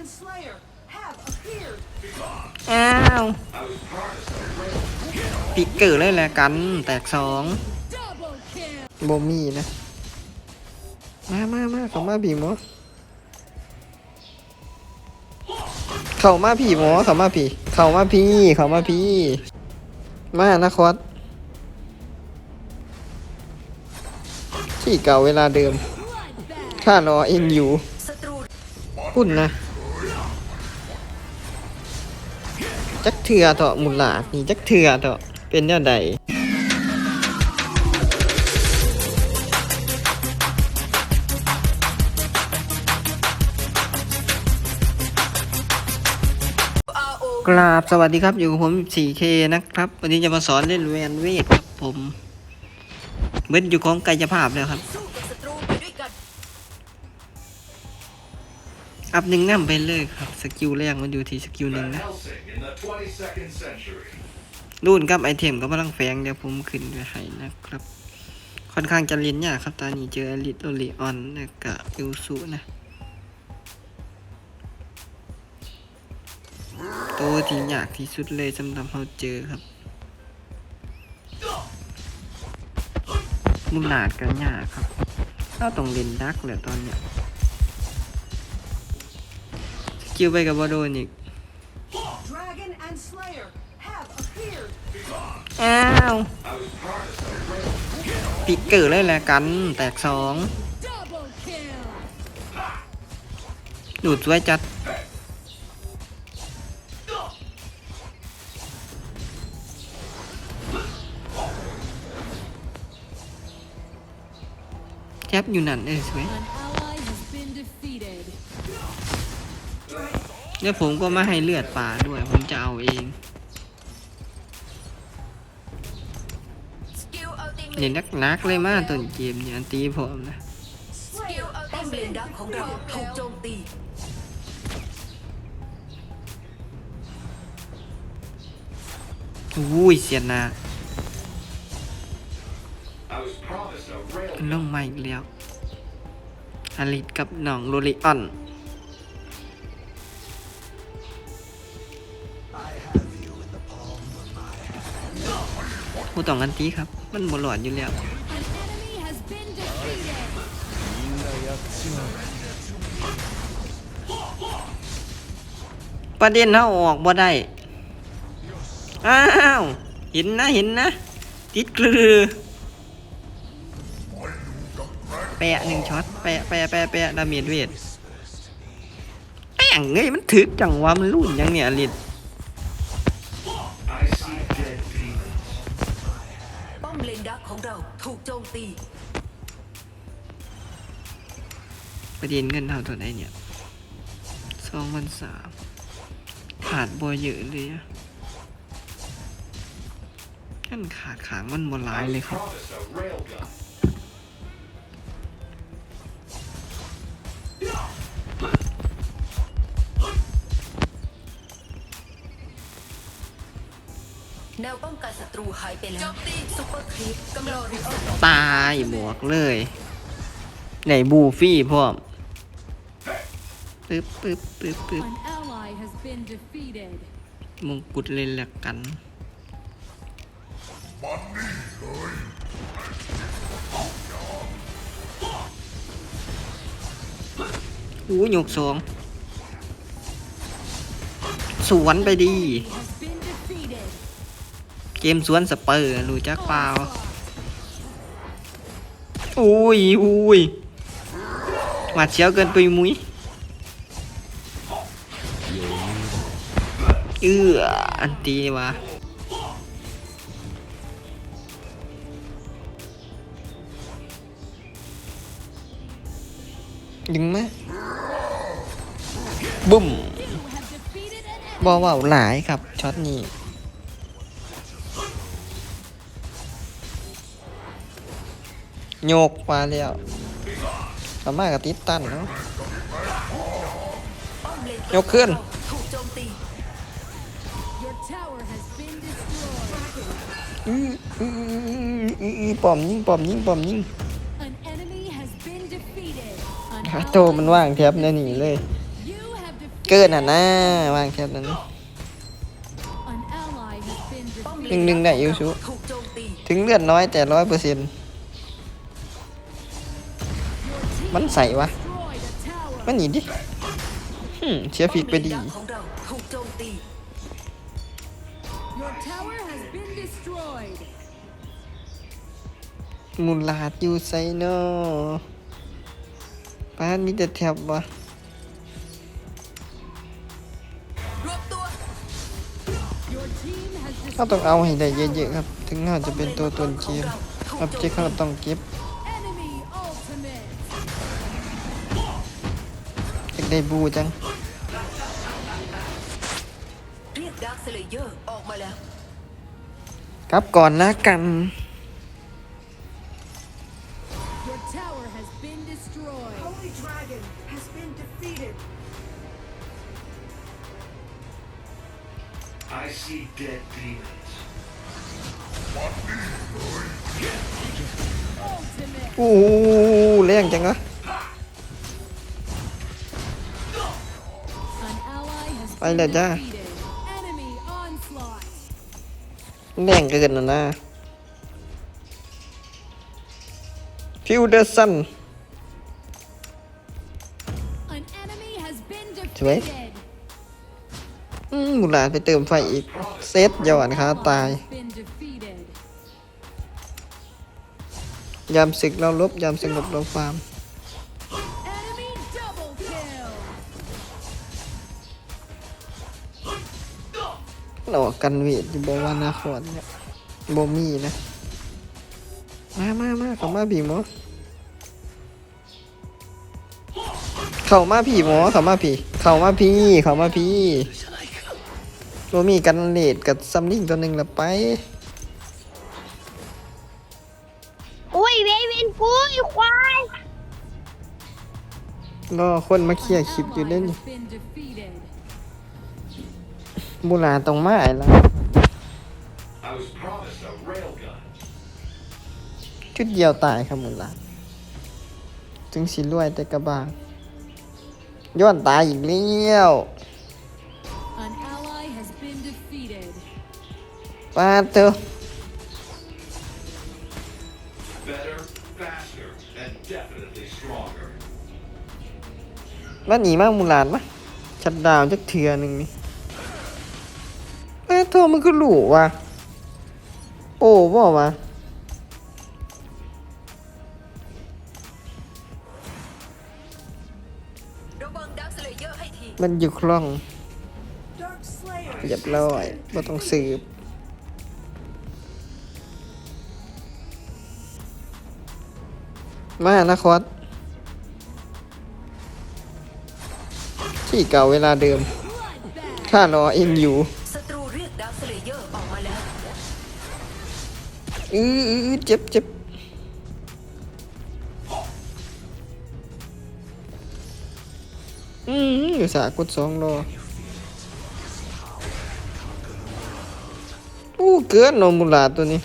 and Slayer have appeared. อ้าว ปิกเกิดเลยแหละกัน แตกสอง Double kill. โบมี่นะ มามามาเข้ามาผีหมอเข้ามาผีหมอเข้ามาผีเข้ามาพี่เข้ามาพี่มานะคอสที่เก่าเวลาเดิม Bloodbath. ข้ารอเองอยู่พุ่นนะ จักเถื่อเถอะมุลลาดนี่จักเถื่อเถอะเป็นแนวใดกราบสวัสดีครับอยู่กับผม 4K นะครับ วันนี้จะมาสอนเล่นแวนเวทครับผมเบิ้อยู่ของกายภาพแล้วครับ อัพหนึ่งน้ำไปเลยครับสกิลแรกมันอยู่ที่สกิลหนึ่งนะรุ่นกับไอเทมกับพลังแฝงเดี๋ยวผมขึ้นไว้ให้นะครับ ค่อนข้างจะเรียนยากครับตอนนี้เจออลิทโรลีออนนะกับยูสุนะตัวที่ยากที่สุดเลยสำหรับเราเจอครับมุนาดกันยากครับเราต้องเล่นดักแหละตอนเนี้ย กิลไปกับบอโดนอีก Dragon and Slayer have appeared. อ้าวปิกเกิดเลยแหละกัน แตกสอง Double kill. ดูดสวยจัดแคปอยู่นั่นเออสวย เดี๋ยวผมก็มาให้เลือดป่าด้วย ผมจะเอาเองสกิลอัลติเมเห็นทนักนักๆเลยมาต้นเกมเนี่ยอันตีผมนะสกิลอัลติเมทป้อมเลนดักของเราถูกโจมตีอุ้ยเสียนา I was promised a rail ลงมาอีกแล้วอลิทกับหน่องโรลิออนูต้องกันตีครับ มันบหลอดอยู่แล้วประเด็นเขาออกบ่ได้ อ้าว เห็นนะเห็นนะ ติดกลือ แปะหนึ่งช็อต แปะแปะแปะแปะดาเมจเวทแป้งเงยมันถึกจังวะมันรุ่นยังเนี่ยลิด ป้อมเลนดักของเราถูกโจมตีประเด็นเงินเท่าตัวไหนเนี่ยสองพันสามขาดบ่เยอะเลยอะนั่นขาดขางมันบ่หลายเลยครับ แนวป้องกันศัตรูหายไปแล้วโจมตีซุปเปอร์ครีปกำลังรีออฟตายบอกเลยไหนบูฟี่พร้อมปึ๊บปึ๊บปึ๊บปึ๊บ An ally has been defeated. มงกุฎเลยละกันอู้หยกสอง สวนไปดี Has been defeated. เกมสวนสเปอร์รู้จักเปล่าอุ้ยอุ้ยหวาดเสียวเกินไปมุ้ยเอื้ออันตีวะยิงไหมบุ้ม You have defeated an enemy. บอว่าหลายครับช็อตนี้ โยกมาแล้วสามารถกับติดตันเนาะยกขึ้น อืออืออืออืออือปอมยิงปอมยิงปอมยิงหาโตมันว่างแทบเนี่ยหนีเลย เกินอะนะว่างแค่นั้น An ally has been ป้อม defeated. เลหนึ่งได้อยู่ชูถึงเลือดน้อยแต่ร้อยเปอร์เซ็นต์ มันใส่วะ destroyed a tower. มันหนีดิหึมเสียฟิกไปดีป้อมเลนดักของเราถูกโจมตี Your tower has been destroyed. มูลาดอยู่ไซโนป้านมีแต่แถบวะรวบตัว Your team has เราต้องเอา destroyed ให้ได้ a เยอะ tower. ๆครับ ถึงเราจะเป็นตัวตนเกมอับเจกเราต้องเก็บ ได้บูจังเรียกดาร์คสเลเยอร์ออกมาแล้ว ครับก่อนนะกัน Your tower has been destroyed. Holy Dragon has been defeated. I see dead demons. Ultimate. อู้แรงจังวะ ไป been เลยจ้า defeated. Enemy onslaught. แรงเกินนะนะฟิวเดอร์สัน An enemy has been Sweet. defeated. อืมมูลาดไปเติมไฟอีก เซตย้อนขาตาย Has been defeated. ยามศึกเราลบ ยามสงบเราฟาร์ม เรากันเวทอยู่บวานาครเนี่ยบมีนะ มามามาเข้ามาผีหมอเข้ามาผีหมอเข้ามาผีเข้ามาพี่เข้ามาพี่บมีกันเลดกับซัมลิงตัวหนึ่งละไปอุ้ยเววินกูไอ้ควายรอคนมาเคลีย An ร์คลิปอยู่ ally เล่น has been defeated. บุลาตรงมาไอ้ละ I was promised a railgun. ชุดเดียวตายครับบุลาจึงสิรวยแต่กระบางย้อนตายอีกแล้ว An ally has been defeated. ปาเถอะ Better, faster, and definitely stronger. แล้วหนีมากมูลานมะชัดดาวน์จักเทือหนึ่งนี่ปา เถอมันก็หลูว่ะ โอ้บ่มาระมันอยู่คล่อง Dark Slayer เรียบร้อยบ่ต้องสืบมานะคอสที่เก่าเวลาเดิมข้ารอเองอยู่ อืออื้อเจ็บเจ็บอืมอยู่สากดสองรออู้เกินโนมูลาตัวนี้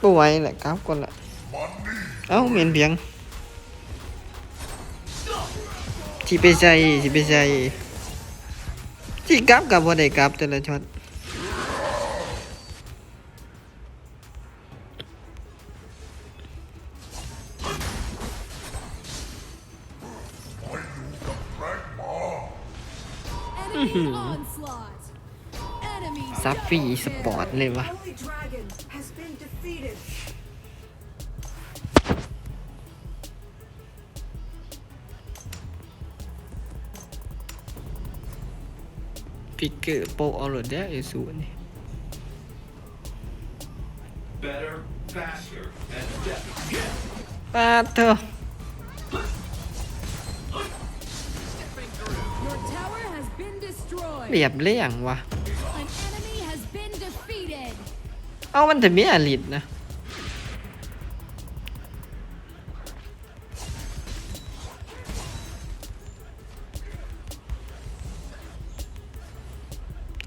ก็ไหวแหละกราฟก่อนละเอ้าเมียนเพียงที่ไปใส่ที่ไปใส่ที่กราฟกับบ่ได้กราฟแต่ละช็อต Enemy onslaught. Enemy ซับฟรี double สปอร์ต kill. เลยวะ Holy Dragon has been defeated. ฟิกเกอร์โปเอาเลยได้ไอ้สูนี่ Better, faster, and definitely. ปาดเถอะ Your tower has been destroyed. เรียบเลี่ยงวะ An enemy has been defeated. เอามันจะมีอลิตนะ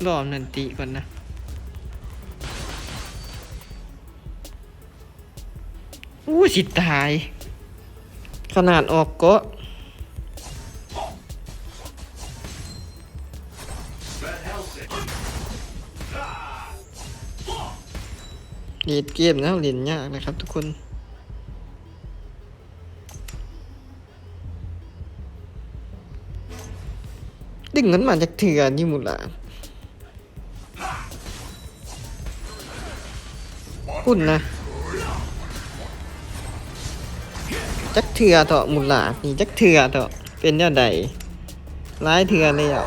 รอบนันติก่อนนะ อู้สิตาย ขนาดออกก็เลีดเกมแล้วเล่นยากนะครับทุกคนดึงเงินมาจากเถื่อนี่หมุละ ปุ่นนะ จักเถื่อเถอะมุลานี่จักเถื่อเถอะเป็นยอดใดร้ายเถื่อเลยอะ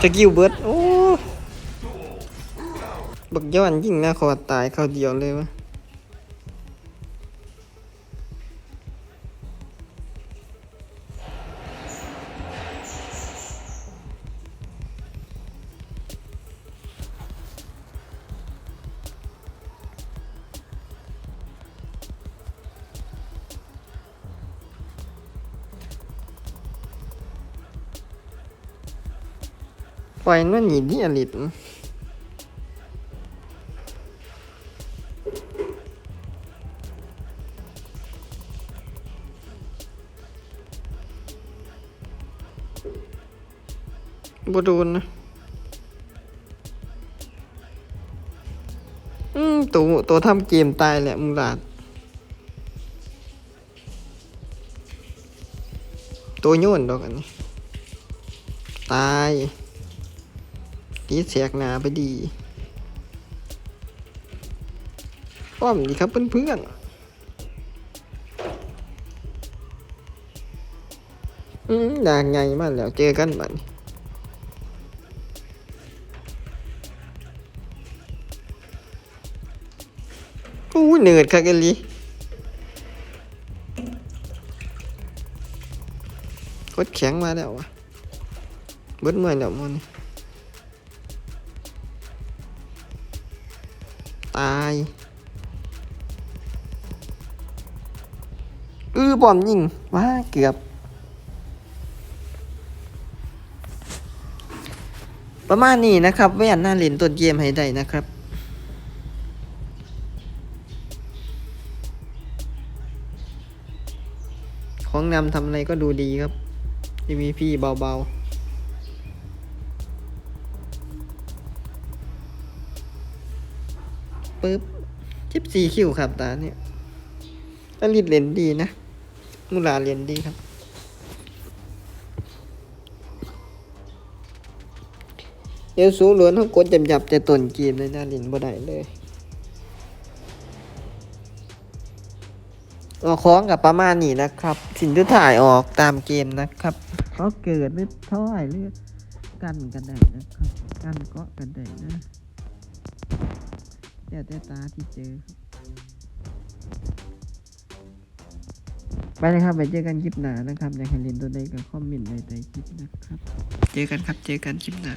สกิลเบิร์ดโอ้บักย้อนยิ่งนะขอตายเขาเดียวเลยวะ ปล่อยมันหนีนี่อลิตบ่โดนนะอืมตัวตัวทำเกมตายแหละมุงลาดตัวโยนดอกอันนี้ ตาย ตีเสียกหนาไปดีป้อมดีครับเพื่อนๆอืมด่างไงมาแล้วเจอกันบัดอู้เหนื่อยคักกันลีกดแข็งมาแล้ววะเบิดเมื่อยแล้วมัน ตายอือบอมยิงว้าเกือบ ประมาณนี้นะครับแว่นหน้าเล่นต้นเกมให้ได้นะครับของนำทำอะไรก็ดูดีครับ MVP เบาๆ ปึ๊บทิปสี่คิวครับตาเนี่ยอลิดเล่นดีนะมุลาเล่นดีครับ เอลสูล้วนเขากดจำจับแต่ตนเกมเลยนะล่นบ่ได้เลยออกของกับประมาณนี้นะครับ สินทุถ่ายออกตามเกมนะครับเขาเกิดหรือเท่าไหร่หรือกันกันได้นะครับ กันเกาะกันได้นะ แต่แต่ตาที่เจอครับไปเลยครับไปเจอกันคลิปหน้านะครับอยากให้เล่นตัวใดก็คอมเมนต์ในใต้คลิปนะครับ เจอกันครับเจอกันคลิปหน้า